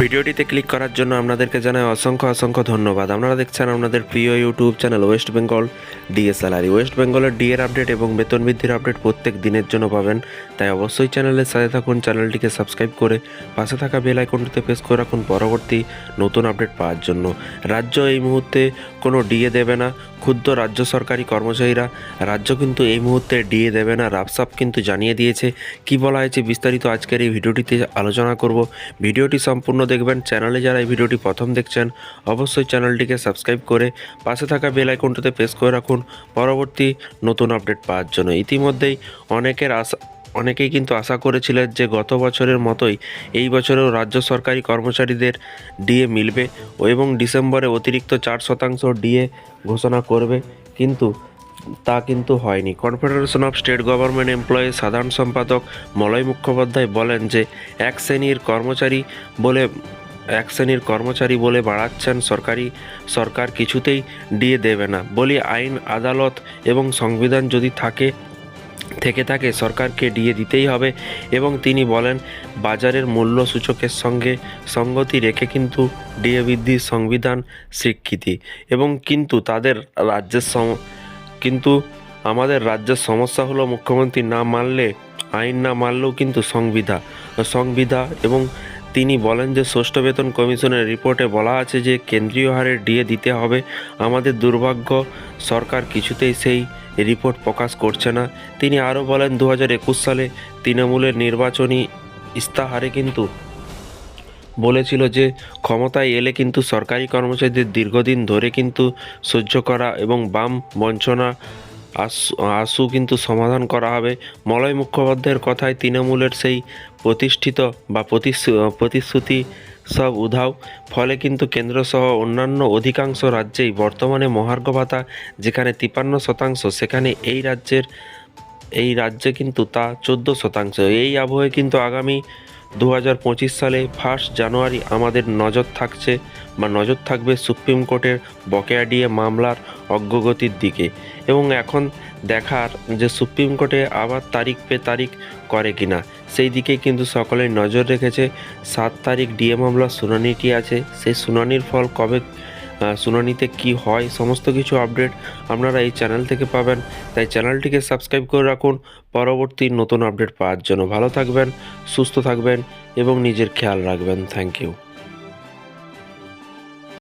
ভিডিওটিতে ক্লিক করার জন্য আপনাদেরকে জানাই অসংখ্য অসংখ্য ধন্যবাদ। আপনারা দেখছেন আপনাদের প্রিয় YouTube channel West Bengal DA salary West বেঙ্গলের ডিএর আপডেট এবং বেতন বৃদ্ধির আপডেট প্রত্যেক দিনের জন্য পাবেন। তাই অবশ্যই চ্যানেলের সাথে থাকুন, চ্যানেলটিকে সাবস্ক্রাইব করে পাশে থাকা বেল আইকনটিতে প্রেস করে রাখুন পরবর্তী নতুন আপডেট পাওয়ার জন্য। রাজ্য এই মুহূর্তে কোনো ডিএ দেবে না, ক্ষুদ্র রাজ্য সরকারি কর্মচারীরা। রাজ্য কিন্তু এই মুহূর্তে ডিএ দেবে না রাবসাপ কিন্তু জানিয়ে দিয়েছে। কি বলা হয়েছে বিস্তারিত আজকের এই ভিডিওটিতে আলোচনা করব। ভিডিওটি সম্পূর্ণ দেখবেন। চ্যানেলে যারা এই ভিডিওটি প্রথম দেখছেন, অবশ্যই চ্যানেলটিকে সাবস্ক্রাইব করে পাশে থাকা বেল আইকনটিতে প্রেস করে রাখুন পরবর্তী নতুন আপডেট পাওয়ার জন্য। ইতিমধ্যেই অনেকের আশা অনেকেই কিন্তু আশা করেছিলেন যে গত বছরের মতোই এই বছরেও রাজ্য সরকারি কর্মচারীদের ডিএ মিলবে এবং ডিসেম্বরে অতিরিক্ত চার শতাংশ ডিএ ঘোষণা করবে। কিন্তু তা কিন্তু হয়নি। Confederation of state government employee সাধারণ সম্পাদক মলয় মুখোপাধ্যায় বলেন যে, এক শ্রেণির কর্মচারী বলে, এক শ্রেণির কর্মচারী বলে বাড়াচ্ছেন সরকারি, সরকার কিছুতেই দিয়ে দেবে না। বলি আইন, আদালত এবং সংবিধান যদি থাকে, থেকে থাকে, সরকারকে ডিএ দিতেই হবে এবং তিনি বলেন, বাজারের মূল্য সূচকের সঙ্গে সঙ্গতি রেখে কিন্তু ডিএ বৃদ্ধির সংবিধান স্বীকৃতি। এবং কিন্তু তাদের রাজ্যের কিন্তু আমাদের রাজ্যের সমস্যা হলো মুখ্যমন্ত্রী না মানলে, আইন না মানলেও কিন্তু সংবিধা। সংবিধা এবং তিনি বলেন যে, ষষ্ঠ বেতন কমিশনের রিপোর্টে বলা আছে যে, কেন্দ্রীয় হারে ডিএ দিতে হবে। আমাদের দুর্ভাগ্য, সরকার কিছুতেই সেই রিপোর্ট প্রকাশ করছে না। তিনি আরও বলেন দু হাজার একুশ সালে তৃণমূলের নির্বাচনী ইস্তাহারে কিন্তু বলেছিল যে, ক্ষমতায় এলে কিন্তু সরকারি কর্মচারীদের দীর্ঘদিন ধরে কিন্তু সহ্য করা এবং বাম বঞ্চনা আশু কিন্তু সমাধান করা হবে। মলয় মুখোপাধ্যায়ের কথায় তৃণমূলের সেই প্রতিষ্ঠিত বা প্রতিশ্রু- প্রতিশ্রুতি সব উধাও। ফলে কিন্তু কেন্দ্রসহ অন্যান্য অধিকাংশ রাজ্যেই বর্তমানে মহার্ঘ ভাতা যেখানে তিপান্ন শতাংশ, সেখানে এই রাজ্যের, এই রাজ্যে কিন্তু তা চোদ্দ শতাংশ। এই আবহে কিন্তু আগামী দু হাজার পঁচিশ সালে ফার্স্ট জানুয়ারি আমাদের নজর থাকছে বা নজর থাকবে সুপ্রিম কোর্টের বকেয়া ডিএ মামলার অগ্রগতির দিকে। এবং এখন দেখার যে সুপ্রিম কোর্টে আবার তারিখ পে তারিখ করে কিনা, সেই দিকে কিন্তু সকলে নজর রেখেছে। সাত তারিখ ডিএ মামলার শুনানিটি আছে। সেই শুনানির ফল কবে শুনানিতে কি হয়, সমস্ত কিছু আপডেট আপনারা এই চ্যানেল থেকে পাবেন। তাই চ্যানেলটিকে সাবস্ক্রাইব করে রাখুন। পরবর্তী নতুন আপডেট পাওয়ার জন্য ভালো থাকবেন, সুস্থ থাকবেন এবং নিজের খেয়াল রাখবেন। Thank you